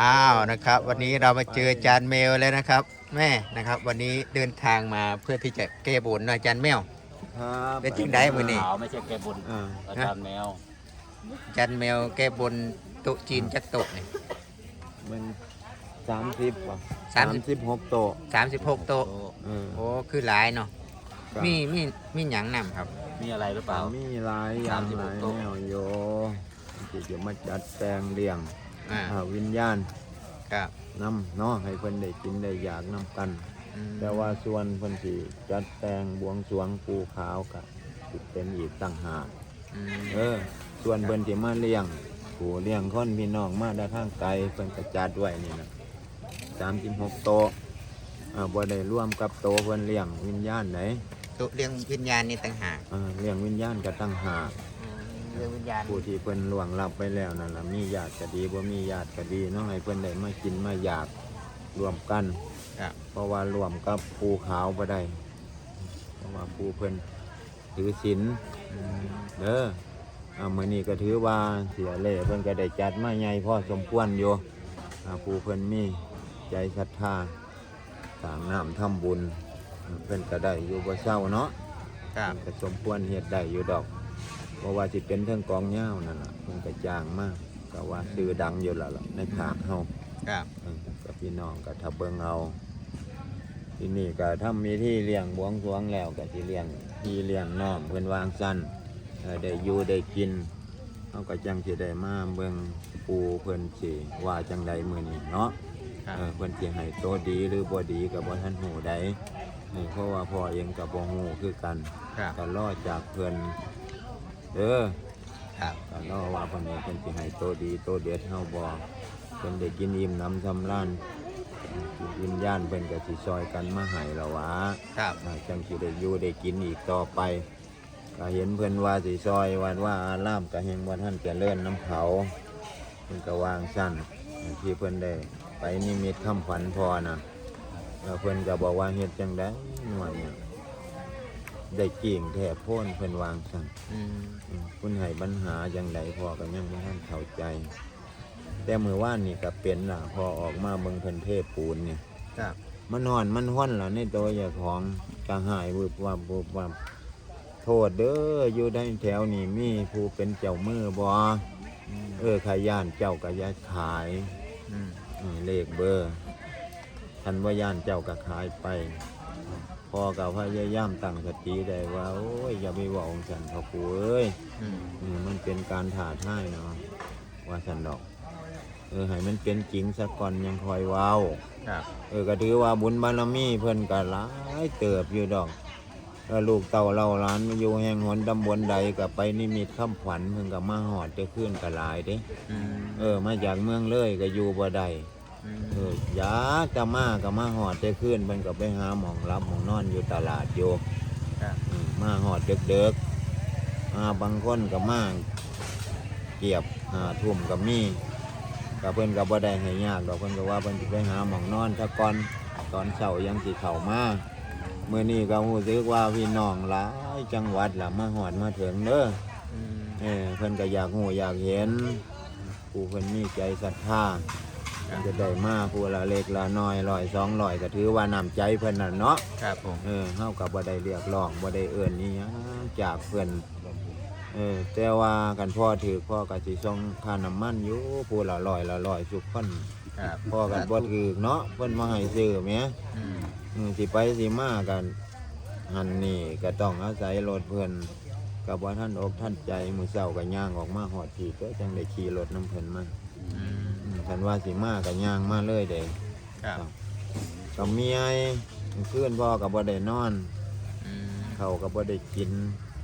อ้าวนะครับ วันนี้เรามาเจอจานเมลแล้วนะครับ แม่นะครับ วันนี้เดินทางมาเพื่อที่จะแก้บนนะจานแมวครับเป็นจริงได้มื้อนี้ ขาวไม่ใช่แกบุญอ่าอาจารย์แมวจานแมวแก้บนโต๊ะจีนจักโต๊ะนี่ มันสามสิบป่ะสามสิบ สิบหกโตะสามสิบหกโต๊ะเออโอ้คือหลายเนาะครับมีมีมีหยังนำครับ มีอะไรหรือเปล่า มีหลายอย่างสามสิบหหลากยโต๊ะ แนวโยที่จะมาจัดแปลงเลี้ยง อ่าอ่าวิญญาณครับนำเนาะให้เพิ่นได้กินได้อยากนำกัน อืมแต่ว่าส่วนเพิ่นสิจัดแต่งบวงสรวงปูขาวกับสิเป็นอีกต่างหาก อืมเออ ส่วนเพิ่นสิมาเลี้ยงผู้เลี้ยงคนพี่น้องมาได้ทางไกลเพิ่นก็จัดไว้นี่นะ36โต๊ะอ่าบ่ได้ร่วมกับโต๊ะเพิ่นเลี้ยงวิญญาณไหนโต๊ะเรื่องวิญญาณนี่ต่างหาก อ่าเลี้ยงวิญญาณก็ตั้งหากอืม เรื่องวิญญาณผู้ที่เพิ่นล่วงลับไปแล้วนั่นล่ะมีญาติก็ดีบ่มีญาติก็ดีเนาะให้เพิ่นได้มากินมาอยากรวมกัน ครับ เพราะว่ารวมกับปูขาวบ่ได้เพราะว่าปูเพิ่นถือศีลอืมเด้ออ่ามื้อนี้ก็ถือว่าเสียเล่เพิ่นก็ได้จัดมาใหญ่พอสมควรอยู่อ่าปูเพิ่นมีใจศรัทธาสร้างน้ำทำบุญอ่าเพิ่นก็ได้อยู่บ่เศร้าเนาะครับ ก็สมควรเฮ็ดได้อยู่ดอก เพราะว่าสิเป็นเทิงกองเหย้านั่นล่ะเพิ่นก็จ้างมากก็ว่าชื่อดังอยู่แล้วล่ะในภาคเฮาครับเออกับพี่น้องก็ถ้าเบิ่งเอาที่นี่ก็ถ้ามีที่เลี้ยงบวงสรวงแล้วก็สิเลี้ยงพี่เลี้ยงน้องเพิ่นวางสั้นเออได้อยู่ได้กินเฮาก็จังสิได้มาเบิ่งปูเพิ่นสิว่าจังใดมื้อนี้เนาะครับเออเพิ่นสิให้โตดีหรือบ่ดีก็บ่ทันหูใดเออเพราะว่าพ่อเองก็บ่ฮู้คือกันครับก็รอจากเพิ่น เด้อครับก็รอว่าเพิ่นว่าเพิ่นสิให้โตดีโตเด็ดเฮาบ่เพิ่นได้กินอิ่มน้ำสำราญจิตวิญญาณเพิ่นก็สิซอยกันมาให้ละวะครับอ่าจังสิได้อยู่ได้กินอีกต่อไปก็เห็นเพิ่นว่าสิซอยวัดว่าอารามก็แห่งว่าท่านเจริญน้ำเขาเพิ่นก็วางสั้นที่เพิ่นได้ไปนิมิตคำฝันพอนะแล้วเพิ่นก็บอกว่าเฮ็ดจังได๋หน่วยเนี่ย ได้กิ่งแท้โพ้นเพิ่นวางสั้นอืมอืมคุณให้ปัญหาอย่างไรพอก็ยังไม่ท่านเข้าใจ แต่มือว่านนี่ก็เป็นล่ะพอออกมาเบิ่งเพิ่นเทพปูนนี่ครับมันนอนมันห้อนล่ะในตัวอย่าของกระหายวืบวับวืบวับโทษเด้ออยู่ได้แถวนี้มีผู้เป็นเจ้ามือบ่อืมเออขย่านเจ้าก็อยาขายอืมอืมเลขเบอร์ทันว่าย่านเจ้าก็ขายไป พอกับพยายามตั้งสติได้ว่าโอ้ยอย่าไปว่าองค์สันพระปูเอ้ยอืมอืมมันเป็นการถ่าท่ายเนาะว่าสันดอก เออให้มันเป็นจริงสักก่อนยังคอยเว้า ครับเออก็ถือว่าบุญบารมีเพิ่นก็หลายเติบอยู่ดอกแล้วลูกเต่าเล่าหล้านมาอยู่แห่งหนตำบลใดก็ไปนิมิตคำขวัญเพิ่นก็มาหอดจะขึ้นก็หลายเด้ อืมเออมาจากเมืองเลยก็อยู่บ่ได้อืม เอออยากจะมาก็มาหอดจะขึ้นเพิ่นก็ไปหาหมองรับหมองนอนอยู่ตลาดโยครับ อืมมาหอดเด็กๆมาบางคนก็มาเกียบหาทุ่มก็มีก็เพิ่นก็บ่ได้ให้ยากดอกเพิ่นก็ว่าเพิ่นสิไปหาหมองนอนถ้าก่อนตอนเช้ายังสิเข้ามาเมื่อนี้ก็รู้สึกว่าพี่น้องหลายจังหวัดล่ะมาหอดมาถึงเด้อ อืมเออเพิ่นก็อยากหูอยากเห็นผู้เพิ่นมีใจศรัทธา จะได้มาผู้ละเล็กละน้อยร้อยสองร้อยก็ถือว่าน้ำใจเพิ่นน่ะเนาะครับผม เออเฮากับบ่ได้เรียกร้องบ่ได้เอิ้นนี่ยังจากเพิ่นเออแต่ว่ากันพ่อถือพ่อก็สิส่งค่าน้ำมันอยู่ผู้ละร้อยละร้อยทุกคนครับพ่อกันบ่ถือเนาะเพิ่นมาให้ซื้อแหมอืมอืมสิไปสิมากันหันนี่ก็ต้องอาศัยรถเพิ่นกับว่าท่านอกท่านใจมื้อเช้าก็ย่างออกมาฮอดที่ก็จังได้ขี่รถน้ำเพิ่นมาอืม อืมคันว่าสิมาก็ย่างมาเลยเด้ครับกับเมียเพื่อนพ่อก็บ่ได้นอนอืมเขาก็บ่ได้กิน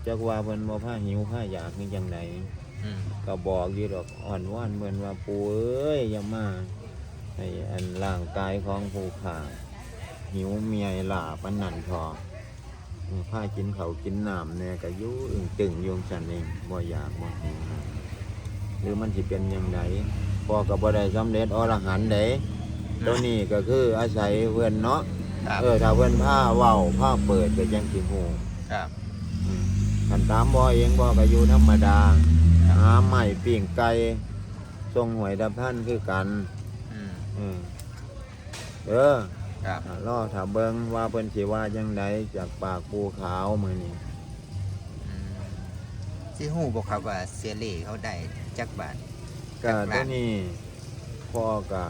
จักว่าเพิ่นบ่พาหิวพาอยากนี่จังไดอืมก็บอกอยู่ดอกอ่อนว่านเพิ่นว่าปู่เอ้ยอย่ามาให้อันร่างกายของผู้ข้าหิวเมียหล่าปานนั้นพอเออพากินเขาวกินน้ำเนี่ยก็อยู่อึ้งตึงอยู่จั่งซันเองบ่อยากบ่หิวหรือมันสิเป็นยังไง พ่อก็บ่ได้สำเร็จอรหันต์เด้ตัวนี้ก็คืออาศัยเพิ่นเนาะครับเออถ้าเพิ่นผ้าเว้าผ้าเปิดก็จังสิฮู้ครับคันตามบ่เองบ่ก็อยู่ธรรมดาหาไม้ปิ้งไก่ส่งหวยดับท่านคือกันคเออเด้อครับอ่ารอถ้าเบิ่งว่าเพิ่นสิว่าจังไดจากปากปูขาวมื้อนี้ อืมสิฮู้บ่ครับว่าเสียเหล่เขาได้จักบาท ก็จากร้านตัวนี้พ่อก็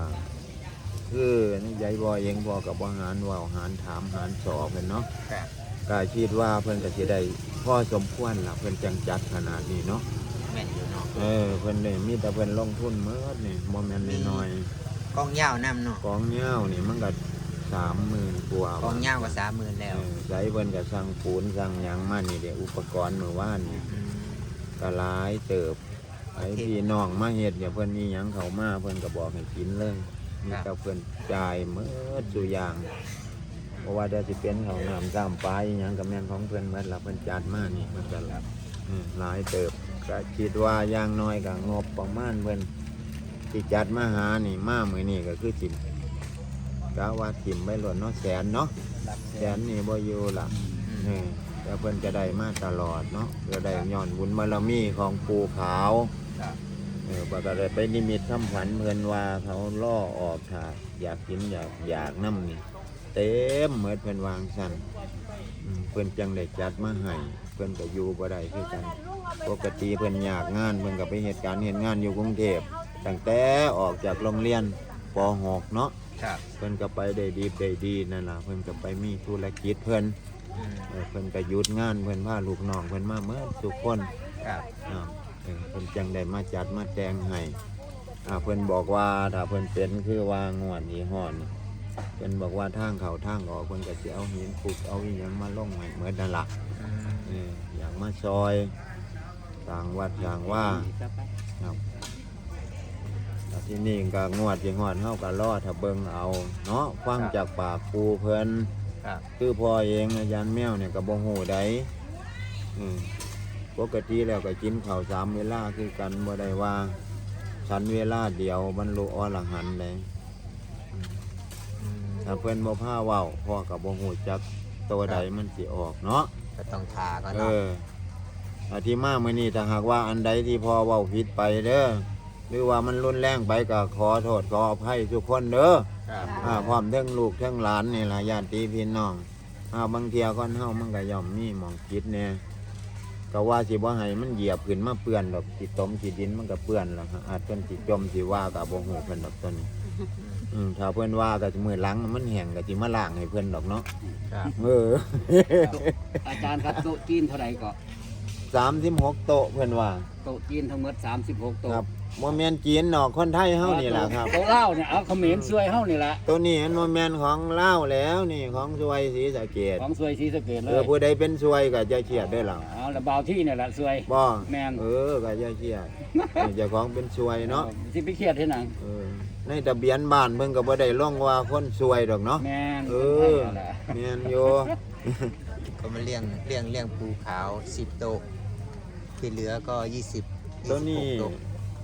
คือนี่ยายบอยเองพ่อกับบ่หารเว้าหารถามหารสอบเพิ่นเนาะครับก็คิดว่าเพิ่นก็สิได้พ่อสมควรล่ะเพิ่นจังจัดขนาดนี้เนาะแม่นอยู่เนาะเออเพิ่นได้มีแต่เพิ่นลงทุนเมิดนี่บ่แม่นน้อยกองยาวนํเนาะๆกองเหย้านี่มันก็30,000กว่ากองยาวก็30,000แล้วเออใจเพิ่นก็สั่งปูนสั่งหยังมานี่เด้อุปกรณ์เมื่อวานนี่ อืมก็หลายเติบ ไอ้พี่น้องมาเฮ็ดเนี่ยเพิ่นมีหยังเข้ามาเพิ่นก็บอกให้กินเลยมีแต่เพิ่นจ่ายเมื่อสุอย่างเพราะว่าเดี๋ยวสิเป็นข้าวน้ำซ้ำปลาอีหยังก็แม่นของเพิ่นหมดละเพิ่นจัดมานี่มันก็อืมหลายเติบก็คิดว่าอย่างน้อยก็งบประมาณเพิ่นที่จัดมาหานี่มามื้อนี้ก็คือสิกะว่าทิมไว้หล่นเนาะแสนเนาะแสนนี่บ่อยู่ล่ะเออแต่เพิ่นจะได้มาตลอดเนาะก็ได้ย้อนบุญบารมีของปู่ขาวครับ เออว่าก็ได้ไปนิมิตคำฝันเพิ่นว่าเขาล่อออกถ้าอยากกินอยากอยากน้ำนี่เต็มเหมือนเพิ่นวางสั่นอืมเพิ่นจังได้จัดมาให้เพิ่นก็อยู่บ่ได้คือกัน ปกติเพิ่นอยากงานเพิ่นก็ไปเหตุการณ์เฮ็ดงานอยู่กรุงเทพตั้งแต่ออกจากโรงเรียนป .6 เนาะครับเพิ่นก็ไปได้ดีได้ดีนั่นล่ะเพิ่นก็ไปมีธุรกิจเพิ่นอืมเออเพิ่นก็หยุดงานเพิ่นพาลูกน้องเพิ่นมาเมื่อทุกคนครับอ้าว เออเพิ่นจังได้มาจัดมาแต่งให้อ่าเพิ่นบอกว่าถ้าเพิ่นเป็นคือว่างวดนี้ฮ้อนเพิ่นบอกว่าทางเขาทางออกเพิ่นก็สิเอาหินปุกเอาอีหยังมาลงให้เหมือนนั่นล่ะอืมเอออยากมาซอยสร้างวัดสร้างว่าครับแต่ที่นี่ก็งวดสิฮอดเฮาก็รอถ้าเบิ่งเอาเนาะฟังจากปากครูเพิ่นครับคือพ่อเองอาจารย์แมวเนี่ยก็บ่ฮู้ใดอืม ปกติแล้วก็กินข้าวสามเวลาคือกันบ่ได้ว่าฉันเวลาเดียวบรรลุอรหันต์เลยอืมถ้าเพิ่นบ่พาเว้าพ่อก็บ่ฮู้จักตัวใดมันสิออกเนาะก็ต้องทาก็เอเนาะออาที่มามื้อนี้ถ้าหากว่าอันใดที่พ่อเว้าผิดไปเด้อหรือว่ามันรุนแรงไปก็ขอโทษขออภัยทุกคนเด้อ ครับอ่าพร้อมทั้งลูกทั้งหลานนี่ล่ะญาติพี่น้องอ่าบางเทียก่อนเฮามันก็ย่อมมีหมองคิดแน่ ก็ว่าสิบ่ให้มันเหยียบขึ้นมาเปื้อนดอกสิตมสิดินมันก็เปื้อนแล้วครับอาจเพิ่นสิจมสิว่าก็บ่ฮู้เพิ่นดอกตัวนี้ อืมถ้าเพิ่นว่าก็สิมื้อหลังมันแห้งก็สิมาล้างให้เพิ่นดอกเนาะครับ เออ อาจารย์ครับโต๊ะจีนเท่าไหร่ก็36โต๊ะเพิ่นว่า โต๊ะจีนทั้งหมด36 โต๊ะครับ บ่แม่นจีนเนาะคนไทยเฮานี่ล่ะครับโต๊ะเล่าวเนี่ยเอาเขมรซวยเฮานี่แหละตัวนี้มันบ่แม่นของลาวแล้วนี่ของสวยศรีสะเกษของซวยศรีสะเกษเลเอยอผู้ใดเป็นสวยก็จะเครียดเด้อล่ะเอาแล้วบ่าวที่เนี่ยแหละซวย บ่แม่น เออก็อย่าเครียดเจ้าของเป็นสวยเนาะสิไปเครียดที่หนังเออในทะเบียนบ้านเพิ่นก็บ่ได้ลงว่าคนสวยดอกเนาะ แม่นเอคนไทยอนั่นแหละแม่นอยู่ก็มาเลี้ยงเลี้ยงเลี้ยงปูขาวสิบโต๊ะที่เหลือก็ยี่สิบตัวนี้โต๊ะ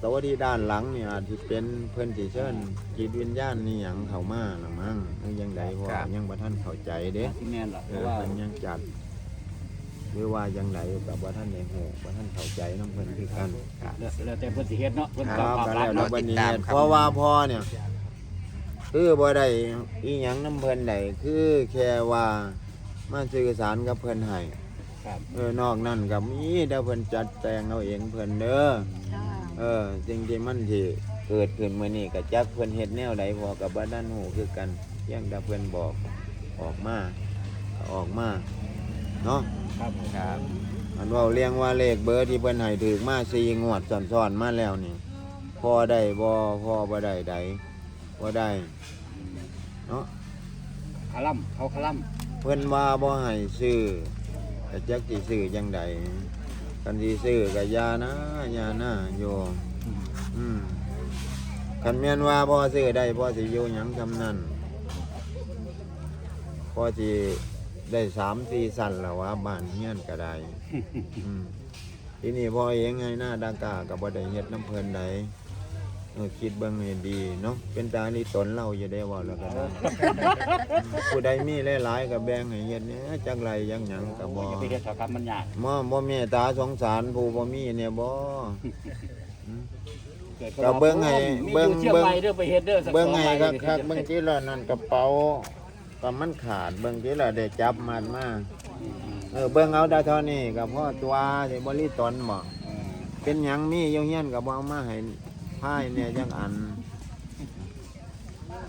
ตัวที่ด้านหลังนี่อาจสิเป็นเพิ่นสิเชิญจิตวิญญาณนี่หยังเข้ามาล่ะมั้งหรือยังใดเพราะว่ายังบ่ทันเข้าใจเด้ที่แม่นล่ะเพเอราะอว่า เพิ่นยังจัดหรือว่ายังไดก็บ่ทันได้ฮู้บ่ทันเข้าใจนำเพิ่นคือกันแล้วแล้วแต่เพิ่นสิเฮ็ดเนาะเพิ่นคก็รับภาพก็ลัแล้กวษณ์แต่เนาะบัดนี้เพราะว่าพ่อเนี่ย คือบ่ได้อีหยังน้ำเพิ่นได้คือแค่ว่ามาสื่อสารกับเพิ่นให้ครับ เออนอกนั้นก็มีแต่เพิ่นจัดแต่งเอาเองเพิ่นเด้อ เออสิ่งที่มันที่เกิดขึ้นมื้อนี้ก็จักเพิ่นเฮ็ดแนวใดพอกับบ่ทันฮู้คือกันเพียงแต่เพิ่นบอกออกมาก็ออกมาเนาะครับผมครับอันเว่าเรียงว่าเลขเบอร์ที่เพิ่นให้ถูกมาสี่งวดซ้อนๆมาแล้วนี่พอได้บ่พอบ่ได้ใดบ่ได้เนาะคาลัมเขาคาลัมเพิ่นว่าบ่ให้ซื้อก็จักสิซื้อจังใด กันสิซื้อก็อย่านะอย่านะโยมอืมคันแม่นว่าบ่ซื้อได้บ่สิอยู่หยังทำนั้นพอสิได้สามสี่สั่นแล้วว่าบ้านเฮียนก็ได้ อืมทีนี้พ่อเองไงหน้าดากากับบ่ได้เฮ็ดน้ำเพลินใด เออคิดเบิ่งให้ดีเนาะเป็นตานี่ตนเราอยู่ได้ว่าแล้วก็ได้อืมผู้ใดมีหลายๆก็แบ่งให้เฮ็ดเนี่ยจักไรยังหยังก็บ่จะไปเฮ็ดเท่ากับมันยากบ่บ่เมตตาสงสารผู้บ่มีเนี่ยบ่อืมกิดก็เบิ่งให้มีเบิ่งอยู่เชียงเบิ่งใหม่เด้อไปเฮ็ดเด้อสักเบิ่งสอไงใบครับเด้อครับเบิ่งที่ละนั่นกระเป๋าก็มันขาดเบิ่งที่ละได้จับมันมาเออเบิ่งเอาได้เท่านี้ก็พอตัวสิบ่รีตนบ่เออเป็นหยังมีอยู่เฮียนก็บ่เอามาให้ พายเนี่ยจังอัน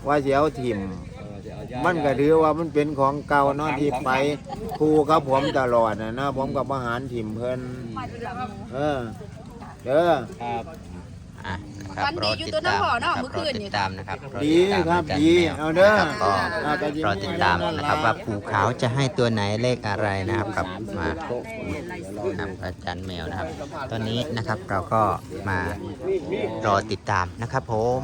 ว่าสิเอาถิ่มเออสิเอาย้ายมันก็ถือว่ามันเป็นของเก่าเนาะที่ไปครูกับผมตลอดนะนะผมกับอาหารถิ่มเพิ่นเออเด้อครับอะนะ ครับวันรดีออยู่ติดตัวน้ตามำห่อนะเนาะครับเมื่อรอคืนตินี่ดตามนะครับรอดีติดตามครับอาจารย์ดีแมว เอาเด้อนะครับก็อ่าก็ยิ้รอติดตามนะครับว่าภูเขาจะให้ตัวไหนเลขอะไรนะครับกับมานะครับอาจารย์แมวนะครับ ตอนนี้นะครับเราก็มารอติดตามนะครับผม